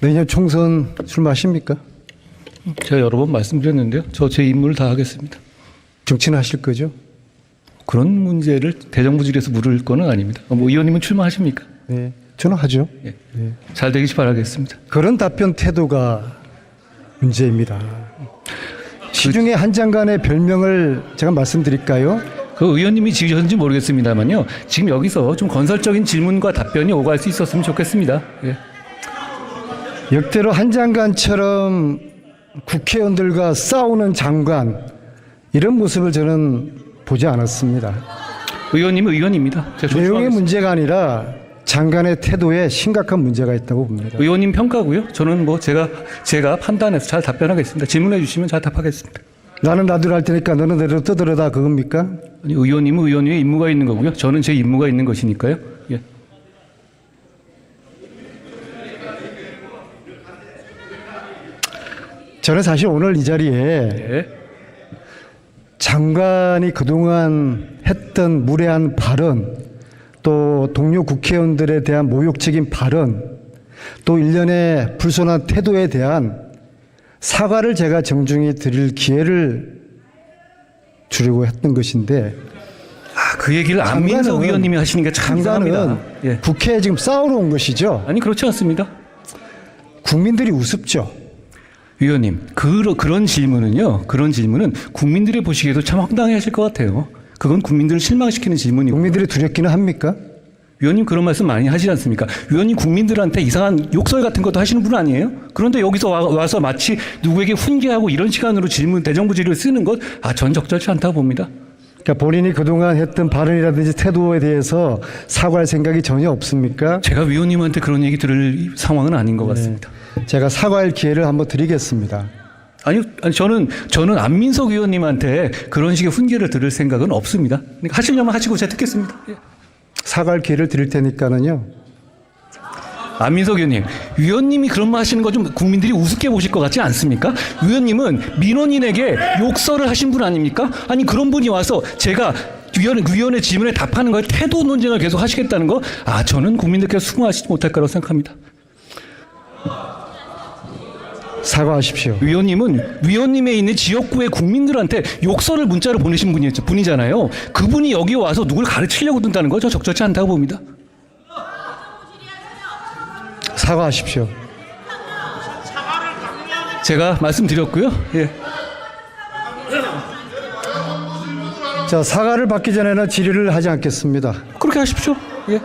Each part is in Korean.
내년 총선 출마하십니까? 제가 여러 번 말씀드렸는데요. 저 제 임무를 다 하겠습니다. 정치는 하실 거죠? 그런 문제를 대정부질에서 물을 거는 아닙니다. 어, 뭐 의원님은 출마하십니까? 네. 저는 하죠. 예. 잘 되길 바라겠습니다. 그런 답변 태도가 문제입니다. 시중에 한 장관의 별명을 제가 말씀드릴까요? 그 의원님이 지으셨는지 모르겠습니다만요. 지금 여기서 좀 건설적인 질문과 답변이 오갈 수 있었으면 좋겠습니다. 예. 역대로 한 장관처럼 국회의원들과 싸우는 장관 이런 모습을 저는 보지 않았습니다. 의원님은 의원입니다. 내용의. 문제가 아니라 장관의 태도에 심각한 문제가 있다고 봅니다. 의원님 평가고요. 저는 뭐 제가 제가 판단해서 잘 답변하겠습니다. 질문해 주시면 잘 답하겠습니다. 나는 나대로 할 테니까 너는 내로 떠들어다 그겁니까? 아니, 의원님은 의원님의 임무가 있는 거고요. 저는 제 임무가 있는 것이니까요. 예. 저는 사실 오늘 이 자리에 예. 장관이 그동안 했던 무례한 발언, 또 동료 국회의원들에 대한 모욕적인 발언, 또 일련의 불손한 태도에 대한 사과를 제가 정중히 드릴 기회를 주려고 했던 것인데 아, 그 얘기를 안민석 의원님이 하시는 게참 이상합니다. 예. 국회에 지금 싸우러 온 것이죠. 아니 그렇지 않습니다. 국민들이 우습죠. 위원님, 그, 그런 질문은요, 그런 질문은 국민들이 보시기에도 참 황당해 하실 것 같아요. 그건 국민들을 실망시키는 질문이고. 국민들이 두렵기는 합니까? 위원님 그런 말씀 많이 하시지 않습니까? 위원님 국민들한테 이상한 욕설 같은 것도 하시는 분 아니에요? 그런데 여기서 와, 서 마치 누구에게 훈계하고 이런 시간으로 질문, 대정부질을 쓰는 것, 아, 전 적절치 않다고 봅니다. 그러니까 본인이 그동안 했던 발언이라든지 태도에 대해서 사과할 생각이 전혀 없습니까? 제가 위원님한테 그런 얘기 들을 상황은 아닌 것 같습니다. 제가 사과할 기회를 한번 드리겠습니다. 아니, 아니, 저는, 저는 안민석 의원님한테 그런 식의 훈계를 들을 생각은 없습니다. 그러니까 하시려면 하시고 제가 듣겠습니다. 예. 사과할 기회를 드릴 테니까는요. 안민석 의원님, 위원님이 그런 말 하시는 거 좀 국민들이 우습게 보실 것 같지 않습니까? 위원님은 민원인에게 욕설을 하신 분 아닙니까? 아니 그런 분이 와서 제가 위원, 위원의 질문에 답하는 거에 태도 논쟁을 계속 하시겠다는 거, 아 저는 국민들께서 수긍하시지 못할 거라고 생각합니다. 사과하십시오. 위원님은 위원님에 있는 지역구의 국민들한테 욕설을 문자로 보내신 분이, 분이잖아요. 그분이 여기 와서 누굴 가르치려고 든다는 거저 적절치 않다고 봅니다. 사과하십시오. 제가 말씀드렸고요. 예. 자, 사과를 받기 전에는 질의를 하지 않겠습니다. 그렇게 하십시오. 예.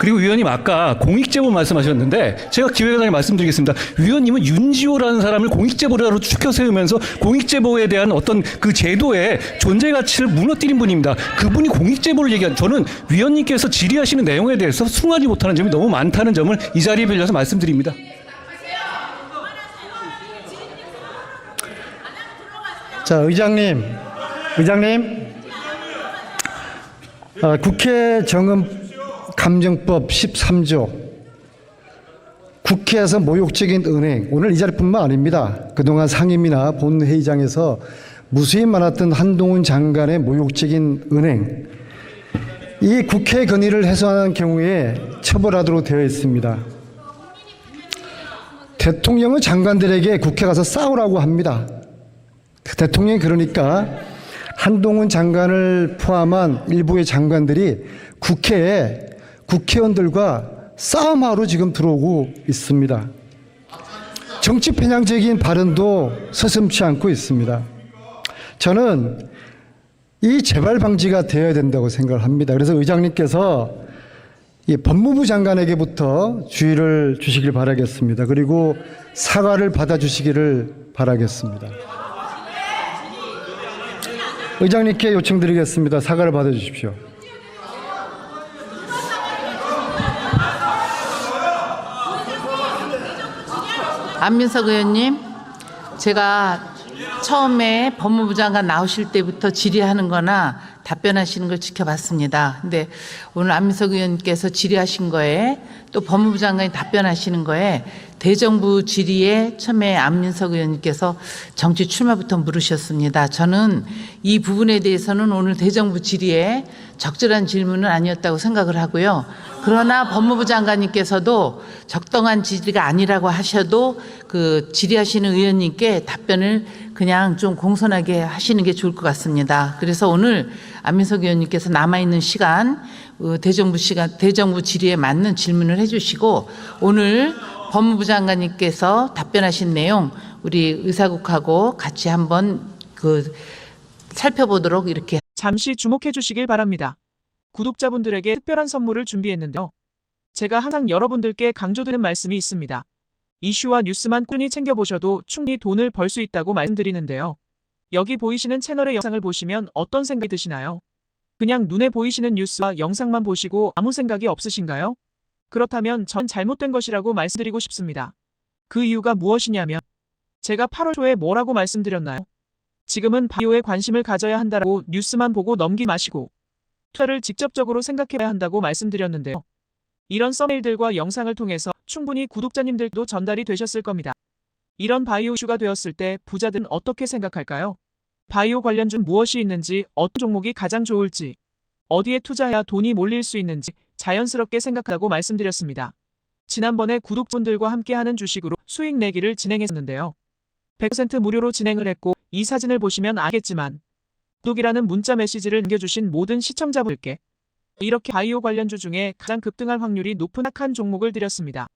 그리고 위원님 아까 공익제보 말씀하셨는데 제가 기획단에 말씀드리겠습니다. 위원님은 윤지호라는 사람을 공익제보자로 추켜 세우면서 공익제보에 대한 어떤 그 제도의 존재 가치를 무너뜨린 분입니다. 그분이 공익제보를 얘기한 저는 위원님께서 질의하시는 내용에 대해서 숭하지 못하는 점이 너무 많다는 점을 이 자리에 빌려서 말씀드립니다. 자, 의장님, 의장님, 아, 국회 정음 감정법 13조 국회에서 모욕적인 은행 오늘 이 자리뿐만 아닙니다. 그동안 상임이나 본회의장에서 무수히 많았던 한동훈 장관의 모욕적인 은행 이 국회 건의를 해소하는 경우에 처벌하도록 되어 있습니다. 대통령은 장관들에게 국회 가서 싸우라고 합니다. 그 대통령이 그러니까 한동훈 장관을 포함한 일부의 장관들이 국회에 국회의원들과 싸움하러 지금 들어오고 있습니다. 정치 편향적인 발언도 서슴치 않고 있습니다. 저는 이 재발 방지가 되어야 된다고 생각을 합니다. 그래서 의장님께서 이 법무부 장관에게부터 주의를 주시길 바라겠습니다. 그리고 사과를 받아주시기를 바라겠습니다. 의장님께 요청드리겠습니다. 사과를 받아주십시오. 안민석 의원님, 제가 처음에 법무부 장관 나오실 때부터 질의하는 거나 답변하시는 걸 지켜봤습니다. 근데 오늘 안민석 의원님께서 질의하신 거에 또 법무부 장관이 답변하시는 거에 대정부 질의에 처음에 안민석 의원님께서 정치 출마부터 물으셨습니다. 저는 이 부분에 대해서는 오늘 대정부 질의에 적절한 질문은 아니었다고 생각을 하고요. 그러나 법무부 장관님께서도 적당한 질의가 아니라고 하셔도 그 질의하시는 의원님께 답변을 그냥 좀 공손하게 하시는 게 좋을 것 같습니다. 그래서 오늘 안민석 의원님께서 남아있는 시간 어, 대정부 시간 대정부 질의에 맞는 질문을 해주시고 오늘 법무부 장관님께서 답변하신 내용 우리 의사국하고 같이 한번 그 살펴보도록 이렇게 잠시 주목해 주시길 바랍니다. 구독자분들에게 특별한 선물을 준비했는데요. 제가 항상 여러분들께 강조드리는 말씀이 있습니다. 이슈와 뉴스만 꾸준히 챙겨보셔도 충분히 돈을 벌 수 있다고 말씀드리는데요. 여기 보이시는 채널의 영상을 보시면 어떤 생각이 드시나요? 그냥 눈에 보이시는 뉴스와 영상만 보시고 아무 생각이 없으신가요? 그렇다면 전 잘못된 것이라고 말씀드리고 싶습니다. 그 이유가 무엇이냐면 제가 8월 초에 뭐라고 말씀드렸나요? 지금은 바이오에 관심을 가져야 한다고 뉴스만 보고 넘기 마시고 투자를 직접적으로 생각해야 한다고 말씀드렸는데요. 이런 썸네일들과 영상을 통해서 충분히 구독자님들도 전달이 되셨을 겁니다. 이런 바이오 이슈가 되었을 때 부자들은 어떻게 생각할까요? 바이오 관련 중 무엇이 있는지, 어떤 종목이 가장 좋을지, 어디에 투자해야 돈이 몰릴 수 있는지 자연스럽게 생각하고 말씀드렸습니다. 지난번에 구독분들과 함께하는 주식으로 수익 내기를 진행했었는데요. 100% 무료로 진행을 했고 이 사진을 보시면 알겠지만 구독이라는 문자 메시지를 남겨주신 모든 시청자분들께 이렇게 바이오 관련주 중에 가장 급등할 확률이 높은 착한 종목을 드렸습니다.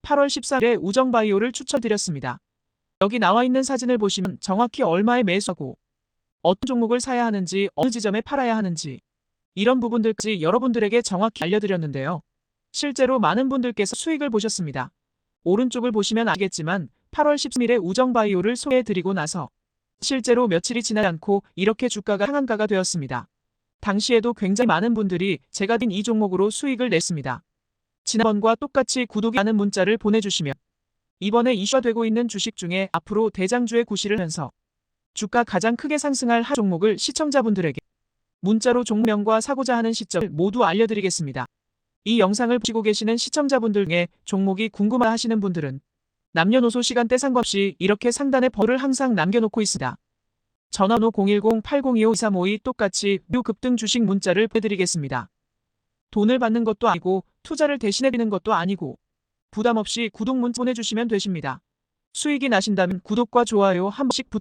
8월 14일에 우정바이오를 추천드렸습니다. 여기 나와 있는 사진을 보시면 정확히 얼마에 매수하고 어떤 종목을 사야 하는지 어느 지점에 팔아야 하는지 이런 부분들까지 여러분들에게 정확히 알려드렸는데요. 실제로 많은 분들께서 수익을 보셨습니다. 오른쪽을 보시면 알겠지만 8월 13일에 우정바이오를 소개해드리고 나서 실제로 며칠이 지나지 않고 이렇게 주가가 상한가가 되었습니다. 당시에도 굉장히 많은 분들이 제가 딘 이 종목으로 수익을 냈습니다. 지난번과 똑같이 구독이 라는 문자를 보내주시면 이번에 이슈가 되고 있는 주식 중에 앞으로 대장주의 구실을 하면서 주가 가장 크게 상승할 한 종목을 시청자분들에게 문자로 종명과 사고자 하는 시점을 모두 알려드리겠습니다. 이 영상을 보시고 계시는 시청자분들 중에 종목이 궁금하 하시는 분들은 남녀노소 시간대 상관없이 이렇게 상단에 벌을 항상 남겨놓고 있습니다. 전화번호 010-8025-2352 똑같이 묘 급등 주식 문자를 보내드리겠습니다. 돈을 받는 것도 아니고 투자를 대신해드리는 것도 아니고 부담 없이 구독 문자 보내주시면 되십니다. 수익이 나신다면 구독과 좋아요 한 번씩 부탁드립니다.